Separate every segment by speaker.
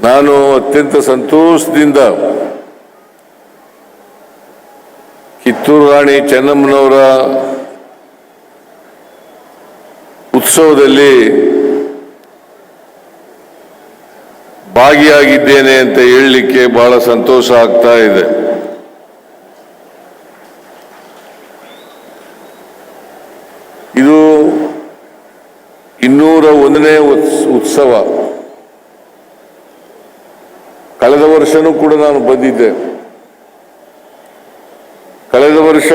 Speaker 1: ನಾನು ಅತ್ಯಂತ ಸಂತೋಷದಿಂದ ಕಿತ್ತೂರು ರಾಣಿ ಚೆನ್ನಮ್ಮನವರ ಉತ್ಸವದಲ್ಲಿ ಭಾಗಿಯಾಗಿದ್ದೇನೆ ಅಂತ ಹೇಳಲಿಕ್ಕೆ ಬಹಳ ಸಂತೋಷ ಆಗ್ತಾ ಇದೆ. ಇದು ಇನ್ನೂರ ಒಂದನೇ ಉತ್ಸ್- ಉತ್ಸವ. ಕಳೆದ ವರ್ಷನೂ ಕೂಡ ನಾನು ಬಂದಿದ್ದೆ. ಕಳೆದ ವರ್ಷ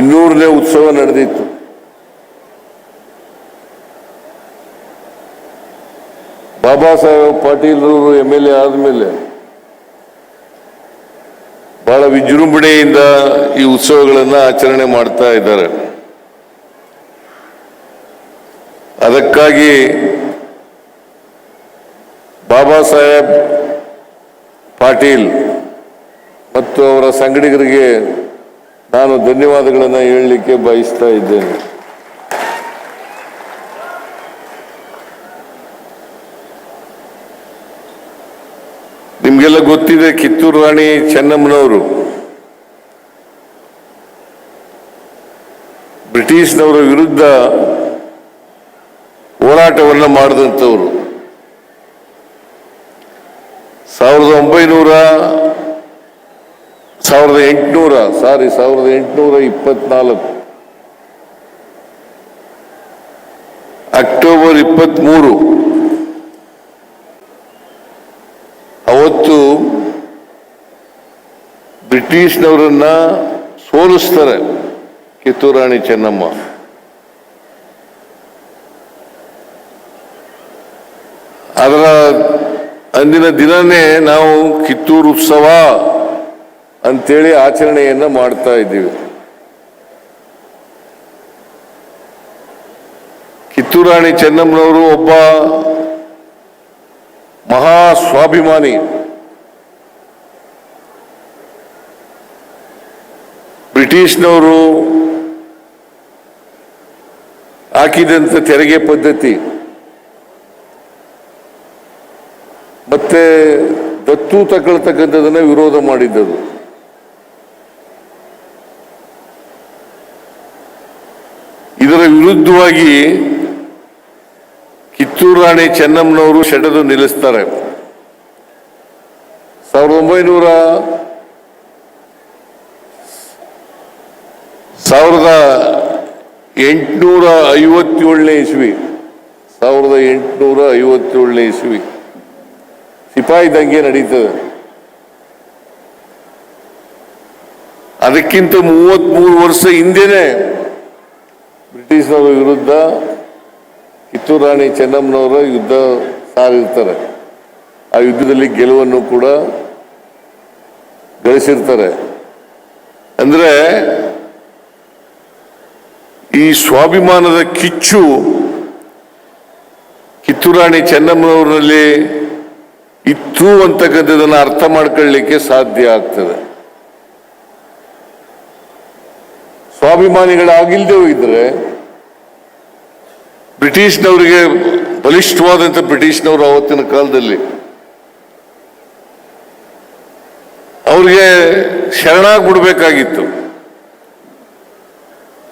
Speaker 1: ಇನ್ನೂರನೇ ಉತ್ಸವ ನಡೆದಿತ್ತು. ಬಾಬಾ ಸಾಹೇಬ್ ಪಾಟೀಲ್ರವರು ಎಂ ಎಲ್ ಎ ಆದಮೇಲೆ ಬಹಳ ವಿಜೃಂಭಣೆಯಿಂದ ಈ ಉತ್ಸವಗಳನ್ನು ಆಚರಣೆ ಮಾಡ್ತಾ ಇದ್ದಾರೆ. ಅದಕ್ಕಾಗಿ ಸಾಹೇಬ್ ಪಾಟೀಲ್ ಮತ್ತು ಅವರ ಸಂಗಡಿಗರಿಗೆ ನಾನು ಧನ್ಯವಾದಗಳನ್ನು ಹೇಳಲಿಕ್ಕೆ ಬಯಸ್ತಾ ಇದ್ದೇನೆ. ನಿಮಗೆಲ್ಲ ಗೊತ್ತಿದೆ ಕಿತ್ತೂರು ರಾಣಿ ಚೆನ್ನಮ್ಮನವರು. ಬ್ರಿಟಿಷ್ನವರ ವಿರುದ್ಧ ಹೋರಾಟವನ್ನು ಮಾಡಿದಂಥವ್ರು. ಸಾವಿರದ ಒಂಬೈನೂರ ಸಾವಿರದ ಎಂಟುನೂರ, ಸಾರಿ, ಸಾವಿರದ ಎಂಟುನೂರ ಇಪ್ಪತ್ನಾಲ್ಕು. ಅಕ್ಟೋಬರ್ ಇಪ್ಪತ್ಮೂರು ಅವತ್ತು ಬ್ರಿಟಿಷ್ನವರನ್ನ ಸೋಲಿಸ್ತಾರೆ ಕಿತ್ತೂರು ರಾಣಿ ಚೆನ್ನಮ್ಮ. ಅದರ ಅಂದಿನ ದಿನನೇ ನಾವು ಕಿತ್ತೂರು ಉತ್ಸವ ಅಂತೇಳಿ ಆಚರಣೆಯನ್ನ ಮಾಡ್ತಾ ಇದ್ದೀವಿ. ಕಿತ್ತೂರು ರಾಣಿ ಚೆನ್ನಮ್ಮನವರು ಒಬ್ಬ ಮಹಾ ಸ್ವಾಭಿಮಾನಿ. ಬ್ರಿಟಿಷ್ನವರು ಹಾಕಿದಂಥ ತೆರಿಗೆ ಪದ್ಧತಿ. ಮತ್ತೆ ದತ್ತು ತಗೊಳ್ತಕ್ಕಂಥದನ್ನ ವಿರೋಧ ಮಾಡಿದ್ದದು. ಇದರ ವಿರುದ್ಧವಾಗಿ ಕಿತ್ತೂರು ರಾಣಿ ಚೆನ್ನಮ್ಮನವರು ಸೆಡೆದು ನಿಲ್ಲಿಸ್ತಾರೆ. ಸಾವಿರದ ಒಂಬೈನೂರ ಸಾವಿರದ ಎಂಟುನೂರ ಐವತ್ತೇಳನೇ ಇಸ್ವಿ. ಸಾವಿರದ ಎಂಟುನೂರ ಐವತ್ತೇಳನೇ ಇಸ್ವಿ. ಸಿಪಾಯಿ ದಂಗೆ ನಡೀತದೆ. ಅದಕ್ಕಿಂತ ಮೂವತ್ಮೂರು ವರ್ಷ ಹಿಂದೆನೆ ಬ್ರಿಟಿಷ್ನವರ ವಿರುದ್ಧ ಕಿತ್ತೂರು ರಾಣಿ ಚೆನ್ನಮ್ಮನವರ ಯುದ್ಧ ಸಾರಿರ್ತಾರೆ. ಆ ಯುದ್ಧದಲ್ಲಿ ಗೆಲುವನ್ನು ಕೂಡ ಗಳಿಸಿರ್ತಾರೆ. ಅಂದ್ರೆ ಈ ಸ್ವಾಭಿಮಾನದ ಕಿಚ್ಚು ಕಿತ್ತೂರಾಣಿ ಚೆನ್ನಮ್ಮನವರಲ್ಲಿ ಇತ್ತು ಅಂತಕ್ಕಂಥದ್ದನ್ನು ಅರ್ಥ ಮಾಡ್ಕೊಳ್ಳಿಕ್ಕೆ ಸಾಧ್ಯ ಆಗ್ತದೆ. ಸ್ವಾಭಿಮಾನಿಗಳಾಗಿಲ್ದೇ ಇದ್ರೆ ಬ್ರಿಟಿಷ್ನವರಿಗೆ ಬಲಿಷ್ಠವಾದಂತ ಬ್ರಿಟಿಷ್ನವರು ಅವತ್ತಿನ ಕಾಲದಲ್ಲಿ ಅವ್ರಿಗೆ ಶರಣಾಗ್ಬಿಡ್ಬೇಕಾಗಿತ್ತು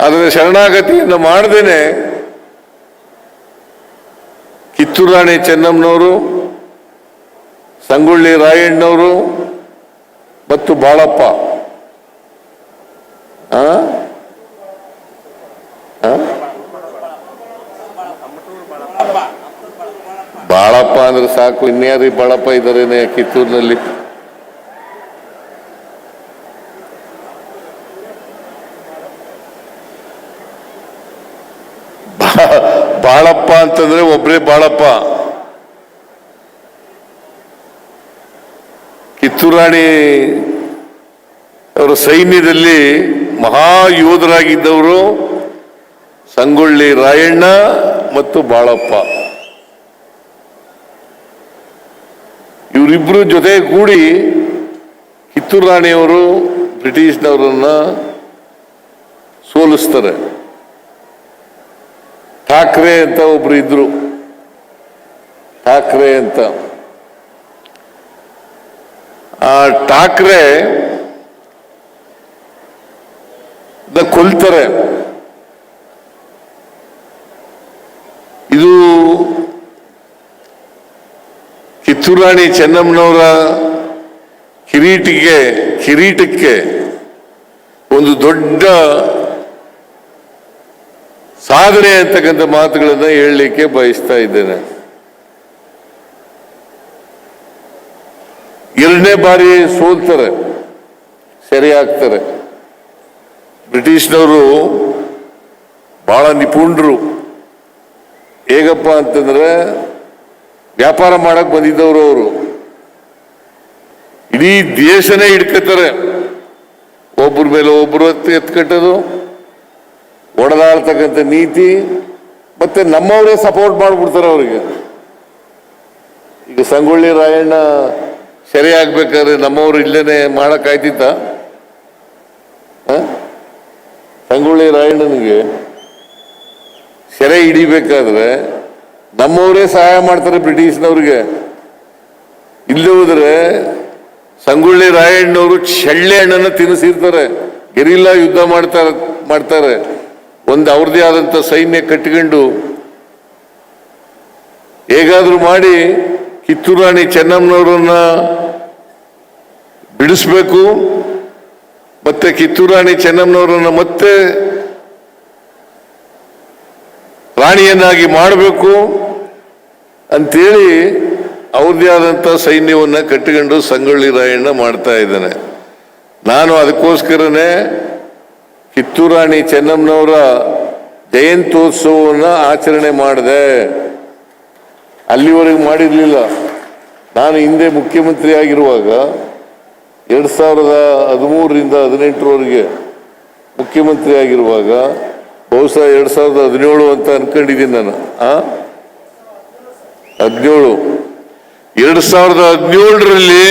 Speaker 1: ಆದರೆ ಶರಣಾಗತಿಯನ್ನು ಮಾಡದೇನೆ ಕಿತ್ತೂರು ರಾಣಿ ಚೆನ್ನಮ್ಮನವರು ಸಂಗೊಳ್ಳಿ ರಾಯಣ್ಣವರು ಮತ್ತು ಬಾಳಪ್ಪ? ಬಾಳಪ್ಪ ಅಂದ್ರೆ ಸಾಕು, ಇನ್ಯಾರಿ ಬಾಳಪ್ಪ ಇದ್ದಾರೇನೆ ಕಿತ್ತೂರಿನಲ್ಲಿ? ಬಾಳಪ್ಪ ಅಂತಂದ್ರೆ ಒಬ್ರೇ ಬಾಳಪ್ಪ. ಕಿತ್ತೂರಾಣಿ ಅವರ ಸೈನ್ಯದಲ್ಲಿ ಮಹಾಯೋಧರಾಗಿದ್ದವರು ಸಂಗೊಳ್ಳಿ ರಾಯಣ್ಣ ಮತ್ತು ಬಾಳಪ್ಪ. ಇವರಿಬ್ಬರು ಜೊತೆ ಕೂಡಿ ಕಿತ್ತೂರು ರಾಣಿಯವರು ಬ್ರಿಟಿಷ್ನವರನ್ನ ಸೋಲಿಸ್ತಾರೆ. ಠಾಕ್ರೆ ಅಂತ ಒಬ್ರು ಇದ್ರು. ಠಾಕ್ರೆ ಅಂತ. ಠಾಕ್ರೆ ದ ಕೊಲ್ತಾರೆ. ಇದು ಕಿತ್ತೂರಾಣಿ ಚೆನ್ನಮ್ಮನವರ ಕಿರೀಟಿಗೆ, ಕಿರೀಟಕ್ಕೆ ಒಂದು ದೊಡ್ಡ ಸಾಧನೆ ಅಂತಕ್ಕಂಥ ಮಾತುಗಳನ್ನು ಹೇಳಲಿಕ್ಕೆ ಬಯಸ್ತಾ ಇದ್ದೇನೆ. ಎರಡನೇ ಬಾರಿ ಸೋಲ್ತಾರೆ ಸೆರೆ ಆಗ್ತಾರೆ ಬ್ರಿಟಿಷ್ನವರು ಬಹಳ ನಿಪುಣರು. ಹೇಗಪ್ಪ ಅಂತಂದ್ರೆ ವ್ಯಾಪಾರ ಮಾಡಕ್ ಬಂದಿದ್ದವರು ಅವರು. ಇಡೀ ದೇಶನೇ ಹಿಡ್ಕತಾರೆ. ಒಬ್ಬರ ಮೇಲೆ ಒಬ್ಬರು ಎತ್ತು ಎತ್ಕಟ್ಟೋದು, ಒಡೆದಾಡ್ತಕ್ಕಂಥ ನೀತಿ, ಮತ್ತೆ ನಮ್ಮವರೇ ಸಪೋರ್ಟ್ ಮಾಡ್ಬಿಡ್ತಾರೆ ಅವರಿಗೆ. ಈಗ ಸಂಗೊಳ್ಳಿ ರಾಯಣ್ಣ ಸರಿ ಆಗ್ಬೇಕಾದ್ರೆ ನಮ್ಮವ್ರು ಇಲ್ಲೇನೆ ಮಾಡಕ್ ಆಯ್ತಿತ್ತ ಸಂಗೊಳ್ಳಿ ರಾಯಣ್ಣನಿಗೆ ಸೆರೆ ಹಿಡಿಬೇಕಾದ್ರೆ ನಮ್ಮವರೇ ಸಹಾಯ ಮಾಡ್ತಾರೆ ಬ್ರಿಟಿಷ್ನವ್ರಿಗೆ. ಇಲ್ಲಿ ಹೋದ್ರೆ ಸಂಗೊಳ್ಳಿ ರಾಯಣ್ಣವರು ಚಳ್ಳೆ ಹಣ್ಣನ್ನು ತಿನ್ನಿಸಿರ್ತಾರೆ. ಗೆರಿಲ್ಲ ಯುದ್ಧ ಮಾಡ್ತಾರೆ ಮಾಡ್ತಾರೆ. ಒಂದು ಅವ್ರದೇ ಆದಂಥ ಸೈನ್ಯ ಕಟ್ಟಿಕೊಂಡು ಹೇಗಾದ್ರೂ ಮಾಡಿ ಕಿತ್ತೂರು ರಾಣಿ ಚೆನ್ನಮ್ಮನವರನ್ನ ಬಿಡಿಸ್ಬೇಕು, ಮತ್ತೆ ಕಿತ್ತೂರು ರಾಣಿ ಚೆನ್ನಮ್ಮನವರನ್ನ ಮತ್ತೆ ರಾಣಿಯನ್ನಾಗಿ ಮಾಡಬೇಕು ಅಂತೇಳಿ ಅವ್ರದ್ದೇ ಆದಂಥ ಸೈನ್ಯವನ್ನ ಕಟ್ಟಿಕೊಂಡು ಸಂಗೊಳ್ಳಿ ರಾಯಣ್ಣ ಮಾಡ್ತಾ ಇದ್ದಾನೆ. ನಾನು ಅದಕ್ಕೋಸ್ಕರನೇ ಕಿತ್ತೂರು ರಾಣಿ ಚೆನ್ನಮ್ಮನವರ ಜಯಂತ್ಯೋತ್ಸವವನ್ನು ಆಚರಣೆ ಮಾಡಿದೆ. ಅಲ್ಲಿವರೆಗೆ ಮಾಡಿರಲಿಲ್ಲ. ನಾನು ಹಿಂದೆ ಮುಖ್ಯಮಂತ್ರಿ ಆಗಿರುವಾಗ ಎರಡು ಸಾವಿರದ ಹದಿಮೂರರಿಂದ ಹದಿನೆಂಟರವರೆಗೆ ಮುಖ್ಯಮಂತ್ರಿ ಆಗಿರುವಾಗ ಬಹುಶಃ ಎರಡು ಸಾವಿರದ ಹದಿನೇಳು ಅಂತ ಅನ್ಕೊಂಡಿದ್ದೀನಿ ನಾನು. ಆ? ಹದಿನೇಳು. ಎರಡು ಸಾವಿರದ ಹದಿನೇಳರಲ್ಲಿ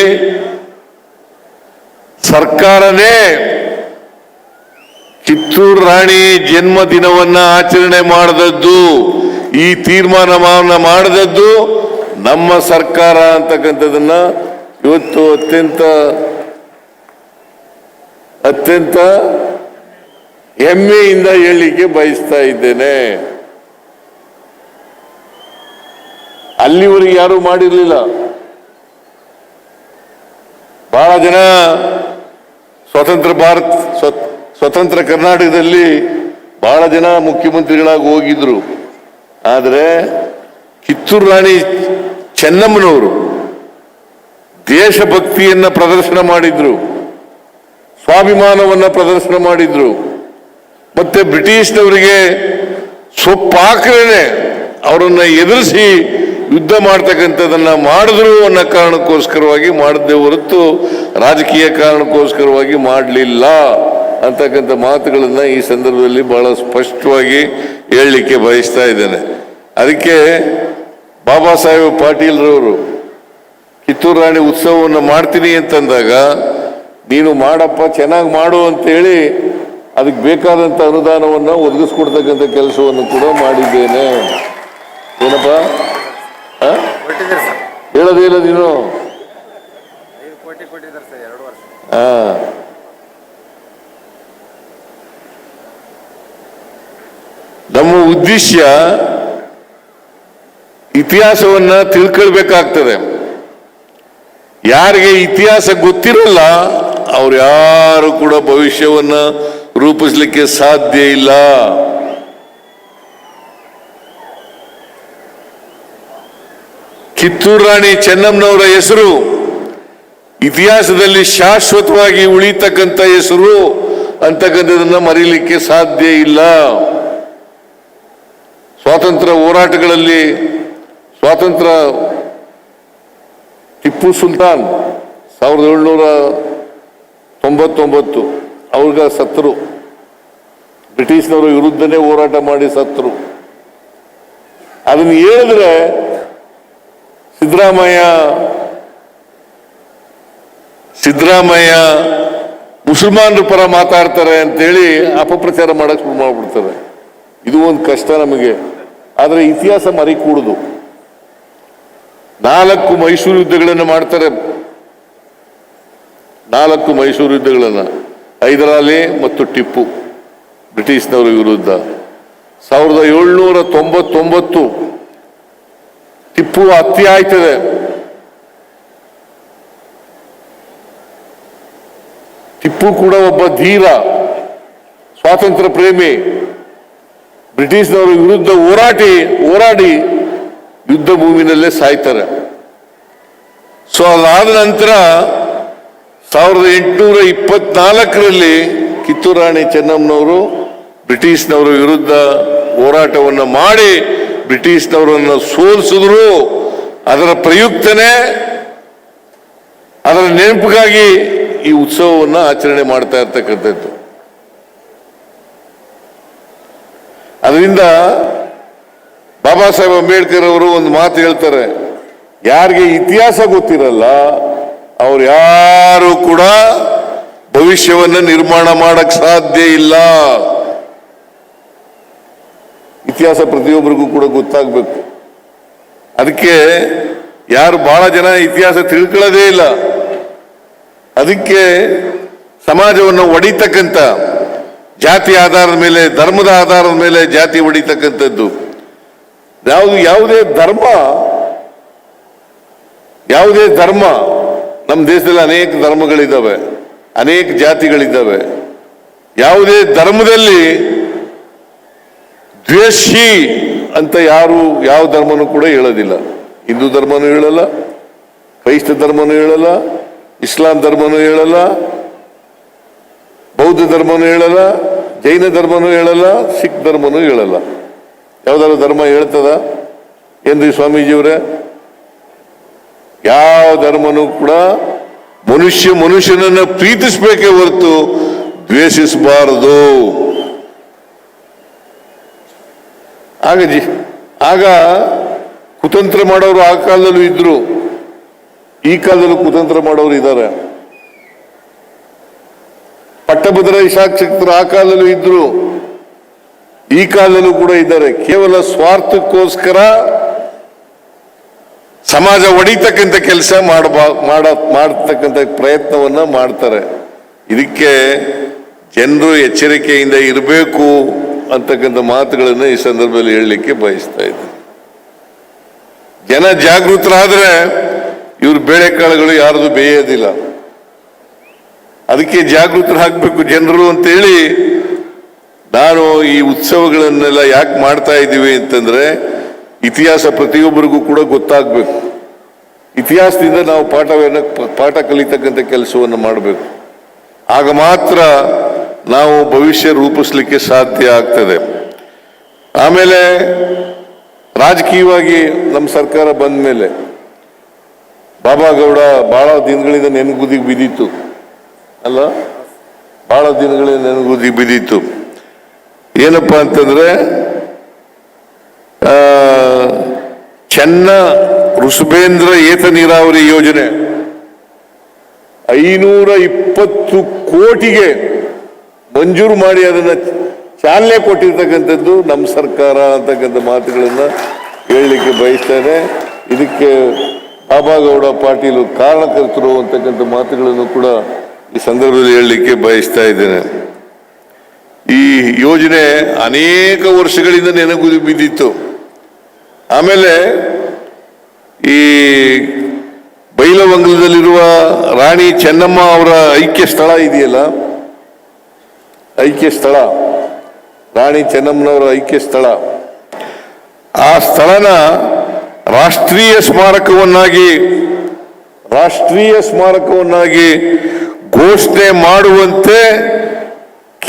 Speaker 1: ಸರ್ಕಾರನೇ ಕಿತ್ತೂರು ರಾಣಿ ಜನ್ಮ ದಿನವನ್ನ ಆಚರಣೆ ಮಾಡದದ್ದು. ಈ ತೀರ್ಮಾನವನ್ನು ಮಾಡಿದದ್ದು ನಮ್ಮ ಸರ್ಕಾರ ಅಂತಕ್ಕಂಥದ್ದನ್ನ ಇವತ್ತು ಅತ್ಯಂತ ಅತ್ಯಂತ ಹೆಮ್ಮೆಯಿಂದ ಹೇಳಲಿಕ್ಕೆ ಬಯಸ್ತಾ ಇದ್ದೇನೆ. ಅಲ್ಲಿವರೆಗೆ ಯಾರು ಮಾಡಿರಲಿಲ್ಲ. ಬಹಳ ಜನ ಸ್ವತಂತ್ರ ಭಾರತ್ ಸ್ವ- ಸ್ವತಂತ್ರ ಕರ್ನಾಟಕದಲ್ಲಿ ಬಹಳ ಜನ ಮುಖ್ಯಮಂತ್ರಿಗಳಾಗಿ ಹೋಗಿದ್ರು. ಆದರೆ ಕಿತ್ತೂರು ರಾಣಿ ಚೆನ್ನಮ್ಮನವರು ದೇಶಭಕ್ತಿಯನ್ನು ಪ್ರದರ್ಶನ ಮಾಡಿದ್ರು, ಸ್ವಾಭಿಮಾನವನ್ನು ಪ್ರದರ್ಶನ ಮಾಡಿದ್ರು. ಮತ್ತೆ ಬ್ರಿಟಿಷ್ನವರಿಗೆ ಸೊಪ್ಪಾಕ್ರೇನೆ ಅವರನ್ನ ಎದುರಿಸಿ ಯುದ್ಧ ಮಾಡ್ತಕ್ಕಂಥದ್ದನ್ನ ಮಾಡಿದ್ರು ಅನ್ನೋ ಕಾರಣಕ್ಕೋಸ್ಕರವಾಗಿ ಮಾಡಿದ್ದೇ ಹೊರತು ರಾಜಕೀಯ ಕಾರಣಕ್ಕೋಸ್ಕರವಾಗಿ ಮಾಡಲಿಲ್ಲ. ಅಂತಕ್ಕಂಥ ಮಾತುಗಳನ್ನ ಈ ಸಂದರ್ಭದಲ್ಲಿ ಬಹಳ ಸ್ಪಷ್ಟವಾಗಿ ಹೇಳಲಿಕ್ಕೆ ಬಯಸ್ತಾ ಇದ್ದೇನೆ. ಅದಕ್ಕೆ ಬಾಬಾ ಸಾಹೇಬ್ ಪಾಟೀಲ್ರವರು ಕಿತ್ತೂರು ರಾಣಿ ಉತ್ಸವವನ್ನು ಮಾಡ್ತೀನಿ ಅಂತಂದಾಗ ನೀನು ಮಾಡಪ್ಪ ಚೆನ್ನಾಗಿ ಮಾಡು ಅಂತೇಳಿ ಅದಕ್ಕೆ ಬೇಕಾದಂಥ ಅನುದಾನವನ್ನು ಒದಗಿಸ್ಕೊಡ್ತಕ್ಕಂಥ ಕೆಲಸವನ್ನು ಕೂಡ ಮಾಡಿದ್ದೇನೆ. ಏನಪ್ಪ? ಆ?
Speaker 2: ಕೊಟ್ಟಿದ್ದೀರಿ
Speaker 1: ಹೇಳೋದೇ ಇಲ್ಲ ನೀನು
Speaker 2: ಐದು ಕೋಟಿ ಕೊಟ್ಟಿದ್ದಾರೆ ಸರ್ ಎರಡು ವರ್ಷ
Speaker 1: ಆ. ನಮ್ಮ ಉದ್ದೇಶ ಇತಿಹಾಸವನ್ನ ತಿಳ್ಕೊಳ್ಬೇಕಾಗ್ತದೆ. ಯಾರಿಗೆ ಇತಿಹಾಸ ಗೊತ್ತಿರಲ್ಲ, ಅವ್ರು ಯಾರು ಕೂಡ ಭವಿಷ್ಯವನ್ನ ರೂಪಿಸ್ಲಿಕ್ಕೆ ಸಾಧ್ಯ ಇಲ್ಲ. ಕಿತ್ತೂರು ರಾಣಿ ಚೆನ್ನಮ್ಮನವರ ಹೆಸರು, ಇತಿಹಾಸದಲ್ಲಿ ಶಾಶ್ವತವಾಗಿ ಉಳಿತಕ್ಕಂಥ ಹೆಸರು ಅಂತಕ್ಕಂಥದನ್ನ ಮರೀಲಿಕ್ಕೆ ಸಾಧ್ಯ ಇಲ್ಲ. ಸ್ವಾತಂತ್ರ್ಯ ಹೋರಾಟಗಳಲ್ಲಿ ಸ್ವಾತಂತ್ರ್ಯ ಟಿಪ್ಪು ಸುಲ್ತಾನ್ ಸಾವಿರದ ಏಳ್ನೂರ ತೊಂಬತ್ತೊಂಬತ್ತು, ಅವ್ರಿಗ ಸತ್ತರು ಬ್ರಿಟಿಷ್ನವರ ವಿರುದ್ಧನೇ ಹೋರಾಟ ಮಾಡಿ ಸತ್ತರು ಅದನ್ನು ಹೇಳಿದ್ರೆ ಸಿದ್ದರಾಮಯ್ಯ ಸಿದ್ದರಾಮಯ್ಯ ಮುಸಲ್ಮಾನರ ಪರ ಮಾತಾಡ್ತಾರೆ ಅಂತೇಳಿ ಅಪಪ್ರಚಾರ ಮಾಡಕ್ ಶುರು ಮಾಡ್ಬಿಡ್ತಾರೆ. ಇದು ಒಂದು ಕಷ್ಟ ನಮಗೆ. ಆದರೆ ಇತಿಹಾಸ ಮರಿಕೂಡುದು. ನಾಲ್ಕು ಮೈಸೂರು ಯುದ್ಧಗಳನ್ನು ಮಾಡ್ತಾರೆ. ನಾಲ್ಕು ಮೈಸೂರು ಯುದ್ಧಗಳನ್ನು. ಹೈದರಾಲಿ ಮತ್ತು ಟಿಪ್ಪು, ಬ್ರಿಟಿಷ್ನವರ ವಿರುದ್ಧ. ಸಾವಿರದ ಏಳ್ನೂರ ತೊಂಬತ್ತೊಂಬತ್ತು ಟಿಪ್ಪು ಹತ್ಯೆ ಆಯ್ತದೆ. ಟಿಪ್ಪು ಕೂಡ ಒಬ್ಬ ಧೀರ, ಸ್ವಾತಂತ್ರ್ಯ ಪ್ರೇಮಿ. ಬ್ರಿಟಿಷ್ನವರ ವಿರುದ್ಧ ಹೋರಾಟಿ, ಹೋರಾಡಿ ಯುದ್ಧ ಭೂಮಿನಲ್ಲೇ ಸಾಯ್ತಾರೆ. ಸೊ ಅದಾದ ನಂತರ ಸಾವಿರದ ಎಂಟುನೂರ ಇಪ್ಪತ್ನಾಲ್ಕರಲ್ಲಿ ಕಿತ್ತೂರು ರಾಣಿ ಚೆನ್ನಮ್ಮನವರು ಬ್ರಿಟಿಷ್ನವರ ವಿರುದ್ಧ ಹೋರಾಟವನ್ನು ಮಾಡಿ ಬ್ರಿಟಿಷ್ನವರನ್ನು ಸೋಲಿಸಿದ್ರು. ಅದರ ಪ್ರಯುಕ್ತನೇ ಅದರ ನೆನಪಿಗಾಗಿ ಈ ಉತ್ಸವವನ್ನು ಆಚರಣೆ ಮಾಡ್ತಾ ಇರ್ತಕ್ಕಂಥದ್ದು. ಅದರಿಂದ ಬಾಬಾ ಸಾಹೇಬ್ ಅಂಬೇಡ್ಕರ್ ಅವರು ಒಂದು ಮಾತು ಹೇಳ್ತಾರೆ, ಯಾರಿಗೆ ಇತಿಹಾಸ ಗೊತ್ತಿರಲ್ಲ, ಅವ್ರು ಯಾರು ಕೂಡ ಭವಿಷ್ಯವನ್ನ ನಿರ್ಮಾಣ ಮಾಡಕ್ ಸಾಧ್ಯ ಇಲ್ಲ. ಇತಿಹಾಸ ಪ್ರತಿಯೊಬ್ಬರಿಗೂ ಕೂಡ ಗೊತ್ತಾಗಬೇಕು. ಅದಕ್ಕೆ ಯಾರು ಬಹಳ ಜನ ಇತಿಹಾಸ ತಿಳ್ಕೊಳ್ಳೋದೇ ಇಲ್ಲ. ಅದಕ್ಕೆ ಸಮಾಜವನ್ನು ಒಡಿತಕ್ಕಂಥ ಜಾತಿ ಆಧಾರದ ಮೇಲೆ, ಧರ್ಮದ ಆಧಾರದ ಮೇಲೆ ಜಾತಿ ಹೊಡಿತಕ್ಕಂಥದ್ದು. ಯಾವುದು ಯಾವುದೇ ಧರ್ಮ ಯಾವುದೇ ಧರ್ಮ, ನಮ್ಮ ದೇಶದಲ್ಲಿ ಅನೇಕ ಧರ್ಮಗಳಿದ್ದಾವೆ, ಅನೇಕ ಜಾತಿಗಳಿದ್ದಾವೆ. ಯಾವುದೇ ಧರ್ಮದಲ್ಲಿ ದ್ವೇಷಿ ಅಂತ ಯಾರು ಯಾವ ಧರ್ಮನೂ ಕೂಡ ಹೇಳೋದಿಲ್ಲ. ಹಿಂದೂ ಧರ್ಮನೂ ಹೇಳಲ್ಲ, ಕ್ರೈಸ್ತ ಧರ್ಮನೂ ಹೇಳಲ್ಲ, ಇಸ್ಲಾಂ ಧರ್ಮನೂ ಹೇಳಲ್ಲ ಬೌದ್ಧ ಧರ್ಮನೂ ಹೇಳಲ್ಲ, ಜೈನ ಧರ್ಮನೂ ಹೇಳಲ್ಲ, ಸಿಖ್ ಧರ್ಮನೂ ಹೇಳಲ್ಲ. ಯಾವ್ದಾದ್ರು ಧರ್ಮ ಹೇಳ್ತದ? ಏನ್ರಿ ಸ್ವಾಮೀಜಿಯವರೇ? ಯಾವ ಧರ್ಮನೂ ಕೂಡ ಮನುಷ್ಯ ಮನುಷ್ಯನನ್ನ ಪ್ರೀತಿಸ್ಬೇಕೇ ಹೊರತು ದ್ವೇಷಿಸಬಾರದು. ಆಗ ಜಿ ಆಗ ಕುತಂತ್ರ ಮಾಡೋರು ಆ ಕಾಲದಲ್ಲೂ ಇದ್ರು. ಈ ಕಾಲದಲ್ಲೂ ಕುತಂತ್ರ ಮಾಡೋರು ಇದ್ದಾರೆ ಪಟ್ಟಭದ್ರ ಶಾಸಕರು ಆ ಕಾಲದಲ್ಲೂ ಇದ್ರು. ಈ ಕಾಲದಲ್ಲೂ ಕೂಡ ಇದ್ದಾರೆ. ಕೇವಲ ಸ್ವಾರ್ಥಕ್ಕೋಸ್ಕರ ಸಮಾಜ ಒಡಿತಕ್ಕಂಥ ಕೆಲಸ ಮಾಡಬಾ, ಮಾಡ, ಮಾಡತಕ್ಕಂಥ ಪ್ರಯತ್ನವನ್ನ ಮಾಡ್ತಾರೆ. ಇದಕ್ಕೆ ಜನರು ಎಚ್ಚರಿಕೆಯಿಂದ ಇರಬೇಕು ಅಂತಕ್ಕಂಥ ಮಾತುಗಳನ್ನು ಈ ಸಂದರ್ಭದಲ್ಲಿ ಹೇಳಲಿಕ್ಕೆ ಬಯಸ್ತಾ ಇದ್ದೀನಿ. ಜನ ಜಾಗೃತರಾದ್ರೆ ಇವ್ರ ಬೇಳೆಕಾಳುಗಳು ಯಾರದು ಬೇಯೋದಿಲ್ಲ. ಅದಕ್ಕೆ ಜಾಗೃತರಾಗಬೇಕು ಜನರು ಅಂತೇಳಿ ನಾನು ಈ ಉತ್ಸವಗಳನ್ನೆಲ್ಲ ಯಾಕೆ ಮಾಡ್ತಾ ಇದ್ದೀವಿ ಅಂತಂದ್ರೆ ಇತಿಹಾಸ ಪ್ರತಿಯೊಬ್ಬರಿಗೂ ಕೂಡ ಗೊತ್ತಾಗಬೇಕು. ಇತಿಹಾಸದಿಂದ ನಾವು ಪಾಠವನ್ನು ಪಾಠ ಕಲಿತಕ್ಕಂಥ ಕೆಲಸವನ್ನು ಮಾಡಬೇಕು. ಆಗ ಮಾತ್ರ ನಾವು ಭವಿಷ್ಯ ರೂಪಿಸ್ಲಿಕ್ಕೆ ಸಾಧ್ಯ ಆಗ್ತದೆ. ಆಮೇಲೆ ರಾಜಕೀಯವಾಗಿ ನಮ್ಮ ಸರ್ಕಾರ ಬಂದ ಮೇಲೆ ಬಾಬಾ ಗೌಡ ಬಹಳ ದಿನಗಳಿಂದ ನೆನಗುದಿಗೆ ಬಿದ್ದಿತ್ತು. ಅಲ್ಲ? ಬಹಳ ದಿನಗಳೇ ನನಗೂ ಬಿದ್ದಿತ್ತು. ಏನಪ್ಪಾ ಅಂತಂದ್ರೆ ಚೆನ್ನ ಋಷಭೇಂದ್ರ ಏತ ನೀರಾವರಿ ಯೋಜನೆ. ಐನೂರ ಇಪ್ಪತ್ತು ಕೋಟಿಗೆ ಮಂಜೂರು ಮಾಡಿ ಅದನ್ನ ಚಾಲನೆ ಕೊಟ್ಟಿರ್ತಕ್ಕಂಥದ್ದು ನಮ್ಮ ಸರ್ಕಾರ ಅಂತಕ್ಕಂಥ ಮಾತುಗಳನ್ನ ಹೇಳಲಿಕ್ಕೆ ಬಯಸ್ತೇನೆ. ಇದಕ್ಕೆ ಬಾಬಾಗೌಡ ಪಾಟೀಲು ಕಾರಣಕರ್ತರು ಅಂತಕ್ಕಂಥ ಮಾತುಗಳನ್ನು ಕೂಡ ಈ ಸಂದರ್ಭದಲ್ಲಿ ಹೇಳಲಿಕ್ಕೆ ಬಯಸ್ತಾ ಇದ್ದೇನೆ. ಈ ಯೋಜನೆ ಅನೇಕ ವರ್ಷಗಳಿಂದ ನೆನಗು ಬಿದ್ದಿತ್ತು. ಆಮೇಲೆ ಈ ಬೈಲವಂಗಲದಲ್ಲಿರುವ ರಾಣಿ ಚೆನ್ನಮ್ಮ ಅವರ ಐಕ್ಯ ಸ್ಥಳ ಇದೆಯಲ್ಲ? ಐಕ್ಯ ಸ್ಥಳ. ರಾಣಿ ಚೆನ್ನಮ್ಮನವರ ಐಕ್ಯ ಸ್ಥಳ. ಆ ಸ್ಥಳನ ರಾಷ್ಟ್ರೀಯ ಸ್ಮಾರಕವನ್ನಾಗಿ ರಾಷ್ಟ್ರೀಯ ಸ್ಮಾರಕವನ್ನಾಗಿ ಘೋಷಣೆ ಮಾಡುವಂತೆ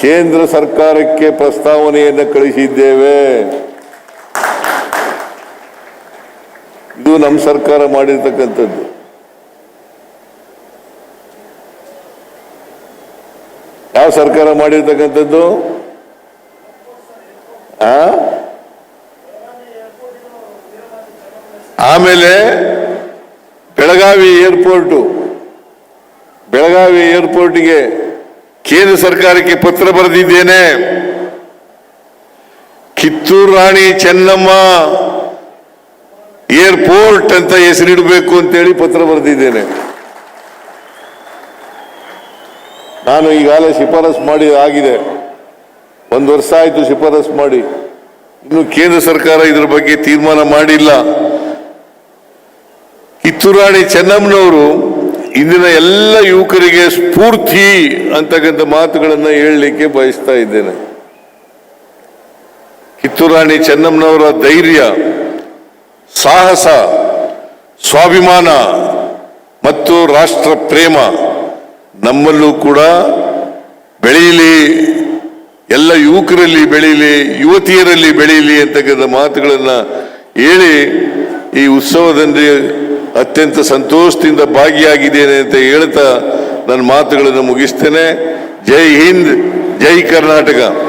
Speaker 1: ಕೇಂದ್ರ ಸರ್ಕಾರಕ್ಕೆ ಪ್ರಸ್ತಾವನೆಯನ್ನು ಕಳಿಸಿದ್ದೇವೆ. ಇದು ನಮ್ಮ ಸರ್ಕಾರ ಮಾಡಿರ್ತಕ್ಕಂಥದ್ದು. ಯಾವ ಸರ್ಕಾರ ಮಾಡಿರ್ತಕ್ಕಂಥದ್ದು? ಆಮೇಲೆ ಬೆಳಗಾವಿ ಏರ್ಪೋರ್ಟು. ಬೆಳಗಾವಿ ಏರ್ಪೋರ್ಟ್ಗೆ ಕೇಂದ್ರ ಸರ್ಕಾರಕ್ಕೆ ಪತ್ರ ಬರೆದಿದ್ದೇನೆ. ಕಿತ್ತೂರು ರಾಣಿ ಚೆನ್ನಮ್ಮ ಏರ್ಪೋರ್ಟ್ ಅಂತ ಹೆಸರಿಡಬೇಕು ಅಂತೇಳಿ ಪತ್ರ ಬರೆದಿದ್ದೇನೆ. ನಾನು ಈಗಾಗಲೇ ಶಿಫಾರಸ್ ಮಾಡಿ ಆಗಿದೆ. ಒಂದು ವರ್ಷ ಆಯಿತು ಶಿಫಾರಸ್ ಮಾಡಿ. ಇನ್ನು ಕೇಂದ್ರ ಸರ್ಕಾರ ಇದರ ಬಗ್ಗೆ ತೀರ್ಮಾನ ಮಾಡಿಲ್ಲ. ಕಿತ್ತೂರಾಣಿ ಚೆನ್ನಮ್ಮನವರು ಇಂದಿನ ಎಲ್ಲ ಯುವಕರಿಗೆ ಸ್ಫೂರ್ತಿ ಅಂತಕ್ಕಂಥ ಮಾತುಗಳನ್ನು ಹೇಳಲಿಕ್ಕೆ ಬಯಸ್ತಾ ಇದ್ದೇನೆ. ಕಿತ್ತೂರಾಣಿ ಚೆನ್ನಮ್ಮನವರ ಧೈರ್ಯ, ಸಾಹಸ, ಸ್ವಾಭಿಮಾನ ಮತ್ತು ರಾಷ್ಟ್ರ ಪ್ರೇಮ ನಮ್ಮಲ್ಲೂ ಕೂಡ ಬೆಳೆಯಲಿ, ಎಲ್ಲ ಯುವಕರಲ್ಲಿ ಬೆಳೀಲಿ ಯುವತಿಯರಲ್ಲಿ ಬೆಳೆಯಲಿ ಅಂತಕ್ಕಂಥ ಮಾತುಗಳನ್ನು ಹೇಳಿ ಈ ಉತ್ಸವದಲ್ಲಿ ಅತ್ಯಂತ ಸಂತೋಷದಿಂದ ಭಾಗಿಯಾಗಿದ್ದೇನೆ ಅಂತ ಹೇಳ್ತಾ ನನ್ನ ಮಾತುಗಳನ್ನು ಮುಗಿಸ್ತೇನೆ. ಜೈ ಹಿಂದ್ ಜೈ ಕರ್ನಾಟಕ.